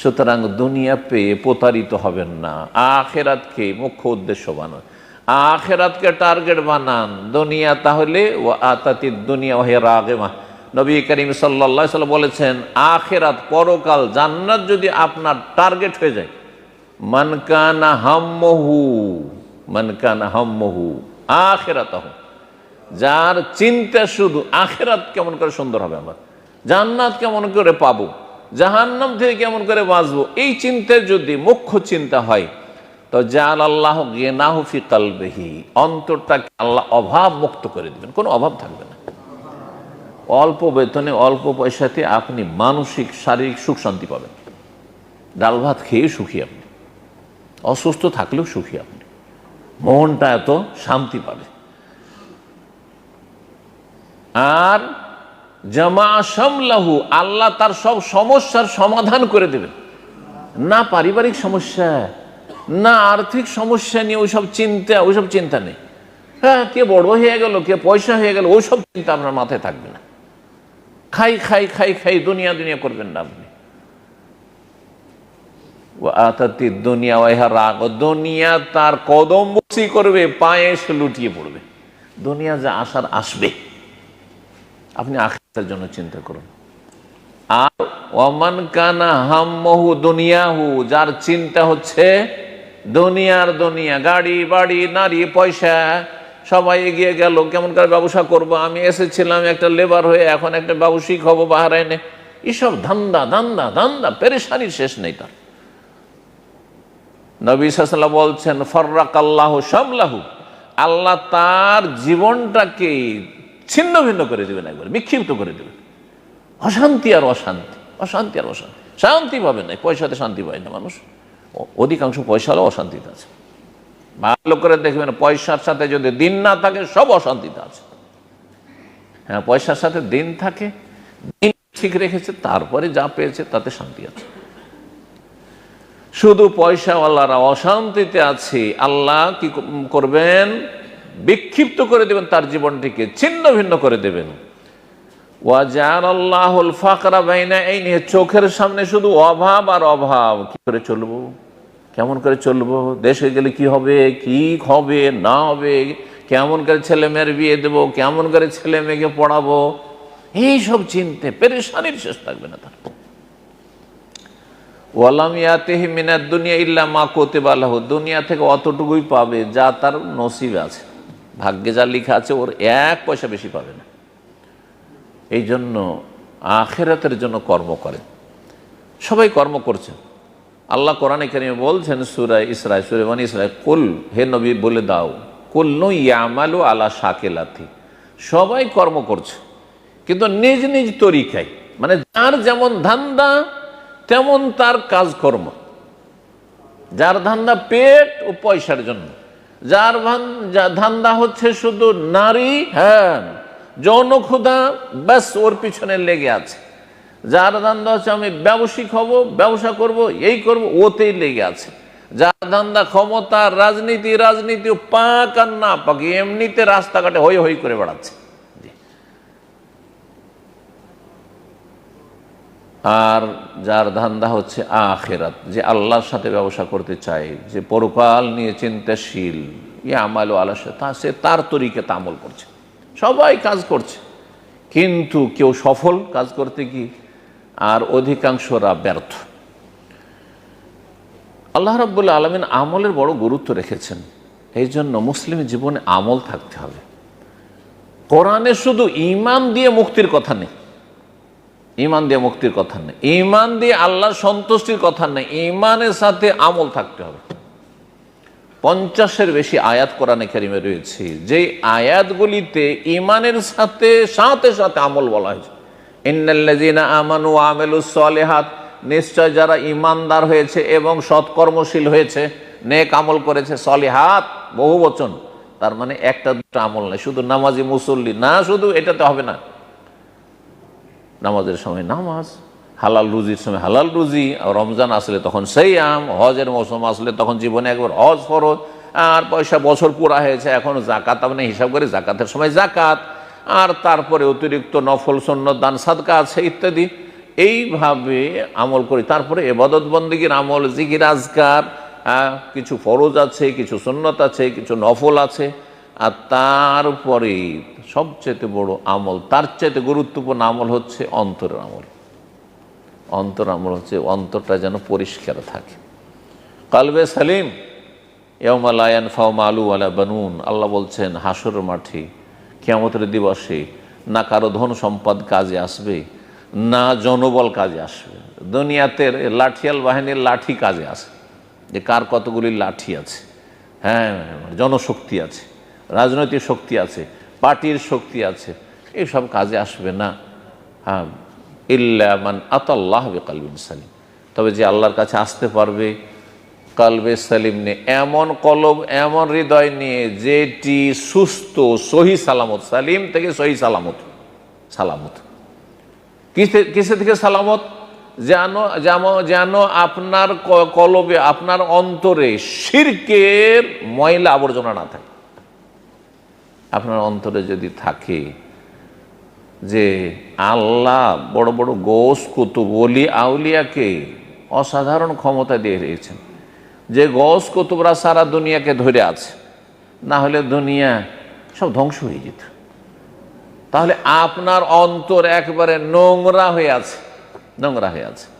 সুতরাং দুনিয়া পেয়ে প্রতারিত হবেন না। আখেরাতকে মুখ্য উদ্দেশ্য বানান। আখেরাতকে টার্গেট বানান। দুনিয়া তাহলে ও আতাতি দুনিয়া ওহে রাগেমা। নবী করিম সাল্লা সাল্লাম বলেছেন, আখেরাত পরকাল জান্নাত যদি আপনার টার্গেট হয়ে যায় মনকানা হাম্মহু মনকানা হাম্মহু, আখেরাত যার চিন্তা শুধু আখেরাত কেমন করে সুন্দর হবে আমার, জান্নাত কেমন করে পাবো? জাহান্নাম থেকে কেমন করে বাঁচবো? এই চিন্তার যদি মুখ্য চিন্তা হয়, তো জাল আল্লাহ গেনাহুফি কালবেহি, অন্তরটাকে আল্লাহ অভাব মুক্ত করে দিবেন। কোনো অভাব থাকবে না। অল্প বেতনে, অল্প পয়সাতে আপনি মানসিক, শারীরিক সুখ শান্তি পাবেন। ডাল ভাত খেয়ে সুখী আপনি। অসুস্থ থাকলেও সুখী আপনি। মনটা এত শান্তি পাবে। আর জামা আল্লাহ তার সব সমস্যার সমাধান করে দেবেন। না পারিবারিক সমস্যা, না আর্থিক সমস্যা নিয়ে ওইসব চিন্তা ওইসব চিন্তা নেই। হ্যাঁ কে বড় হয়ে গেল, কে পয়সা হয়ে গেল, ওইসব চিন্তা আপনার মাথায় থাকবে না। খাই খাই খাই খাই, দুনিয়া দুনিয়া করবেন না আপনি। দুনিয়া ওয়াইহা রাগ, দুনিয়া তার কদম বসি করবে, পায়ে এসে লুটিয়ে পড়বে। দুনিয়া যা আসার আসবে। আপনি আখিরাতের জন্য চিন্তা করুন। আর ওমান কানা হাম্মহু দুনিয়াহু, যার চিন্তা হচ্ছে দুনিয়ার দুনিয়া, গাড়ি, বাড়ি, নারী, পয়সা, সবাই এগিয়ে গেল, কেমন করে ব্যবসা করব? আমি এসেছিলাম একটা লেবার হয়ে, এখন একটা ব্যবসায়িক হব বাহারাইনে। এসব ধান্দা ধান্দা ধান্দা, পেরেশানির শেষ নেই তার। নবী সাল্লাম বলছেন ফর্রাক আল্লাহ সামলাহু আল্লাহ তার জীবনটাকে ছিন্ন ভিন্ন করে দেবেন একবার, বিক্ষিপ্ত করে দেবেন। অশান্তি আর অশান্তি অশান্তি আর অশান্তি। শান্তি পাবে না, পয়সাতে শান্তি পায় না মানুষ। অধিকাংশ পয়সা হলেও অশান্তিতে আছে। ভালো করে দেখবেন পয়সার সাথে যদি দিন না থাকে, সব অশান্তিতে আছে। হ্যাঁ পয়সার সাথে দিন থাকে, দিন ঠিক রেখেছে, তারপরে যা পেয়েছে, তাতে শান্তি আছে। শুধু পয়সাওয়ালারা অশান্তিতে আছে, আল্লাহ কি করবেন? বিক্ষিপ্ত করে দেবেন, তার জীবনটিকে ছিন্ন ভিন্ন করে দেবেন। এই নিয়ে চোখের সামনে শুধু অভাব আর অভাব। কি করে চলবো? কেমন করে চলবো? দেশে গেলে কি হবে? কি হবে? না হবে? কেমন করে ছেলে মেয়ের বিয়ে দেবো? কেমন করে ছেলে মেয়েকে পড়াবো? এইসব চিনতে পেরেশানির শেষ থাকবে না তার ওয়ালাম ইয়াতেহি মিনাদ দুনিয়া ইল্লা মা কোতে বালাহ দুনিয়া থেকে অতটুকুই পাবে যা তার নসিব আছে। ভাগ্যে যা লেখা আছে, ওর এক পয়সা বেশি পাবে না। এই জন্য আখেরাতের জন্য কর্ম করে সবাই কর্ম করছে আল্লাহ কোরআনে কারিমে বলছেন সুরায় ইসরায় সুরেমান ইসরায় কুল, হে নবী, বলে দাও, কুল নু ইয়ামালু আলা শাকেলাথি সবাই কর্ম করছে, কিন্তু নিজ নিজ তরিকায় মানে যার যেমন ধান্দা, তেমন তার কাজকর্ম। যার ধান্দা পেট ও পয়সার জন্য। যার ধান্দা হচ্ছে শুধু নারী হ্যাঁ যৌন ক্ষুধা, ব্যাস, ওর পিছনে লেগে আছে। যার ধান্দা হচ্ছে আমি ব্যবসায়িক হব, ব্যবসা করব, এই করব, ওতেই লেগে আছে। যার ধান্দা ক্ষমতা, রাজনীতি রাজনীতি, পাক আর না পাক, এমনিতে রাস্তাঘাটে হই হই করে বেড়াচ্ছে। আর যার ধান্দা হচ্ছে আখেরাত, যে আল্লাহর সাথে ব্যবসা করতে চায়, যে পরকাল নিয়ে চিন্তাশীল, ই আমাল আল্লাহ তা সে তার তরিকে তামল করছে। সবাই কাজ করছে। কিন্তু কেউ সফল কাজ করতে কি? আর অধিকাংশরা ব্যর্থ। আল্লাহ রাব্বুল আলমিন আমলের বড় গুরুত্ব রেখেছেন। এই জন্য মুসলিম জীবনে আমল থাকতে হবে। কোরআনে শুধু ইমান দিয়ে মুক্তির কথা নেই। ইমান দিয়ে মুক্তির কথা নেই। ইমান দিয়ে আল্লাহর সন্তুষ্টির কথা নেই। ইমানের সাথে আমল থাকতে হবে। পঞ্চাশের বেশি আয়াত কোরআনে কারিমে রয়েছে। যে আয়াতগুলিতে ইমানের সাথে সাথে সাথে আমল বলা হয়েছে। ইন্নাল্লাযীনা আমানু আমিলুস সালিহাত, নিশ্চয় যারা ইমানদার হয়েছে এবং সৎকর্মশীল হয়েছে, নেক আমল করেছে, সলিহাত বহু বচন তার মানে একটা দুটো আমল নাই। শুধু নামাজি মুসল্লি, না, শুধু এটাতে হবে না। নামাজের সময় নামাজ, হালাল রুজির সময় হালাল রুজি, আর রমজান আসলে তখন সেই আম হজের মৌসুম আসলে তখন জীবনে একবার হজ ফরজ, আর পয়সা বছর পুরা হয়েছে, এখন জাকাত আপনি হিসাব করে জাকাতের সময় জাকাত আর তারপরে অতিরিক্ত নফল সন্ন দান, সাদকা আছে ইত্যাদি। এইভাবে আমল করি। তারপরে এবাদত বন্দীগীর আমল, জিকির, আজকার কিছু ফরজ আছে, কিছু সুন্নত আছে, কিছু নফল আছে। আর তারপরে সবচেয়ে বড় আমল, তার চাইতে গুরুত্বপূর্ণ আমল হচ্ছে অন্তরের আমল। অন্তর আমল হচ্ছে, অন্তরটা যেন পরিষ্কার থাকে। কালবে সালিম ইয়মালায়ান ফাউমা আলু আলা বানুন, আল্লাহ বলছেন হাসর মাঠে, কিয়ামতের দিবসে না কারও ধন সম্পদ কাজে আসবে, না জনবল কাজে আসবে। দুনিয়াতে লাঠিয়াল বাহিনীর লাঠি কাজে আসে। যে কার কতগুলি লাঠি আছে? হ্যাঁ জনশক্তি আছে। রাজনৈতিক শক্তি আছে, পার্টির শক্তি আছে এইসব কাজে আসবে না। হ্যাঁ ইল্লামান আতাল্লাহ কালবিন সালিম। তবে যে আল্লাহর কাছে আসতে পারবে কালবে সালিম নিয়ে, এমন কলব, এমন হৃদয় নিয়ে, যেটি সুস্থ, সহি সালামত, সালিম থেকে সহি সালামত সালামত। কিসে কিসে থেকে সালামত? যেন যেমন যেন আপনার কলবে, আপনার অন্তরে শিরকের ময়লা আবর্জনা না থাকে। আপনার অন্তরে যদি থাকে যে আল্লাহ বড় বড় গোস কুতুব অলি আউলিয়াকে অসাধারণ ক্ষমতা দিয়ে রেখেছেন। যে গস কুতুবরা সারা দুনিয়াকে ধরে আছে, না হলে দুনিয়া সব ধ্বংস হয়ে যেত। তাহলে আপনার অন্তর একবারে নোংরা হয়ে আছে, নোংরা হয়ে আছে।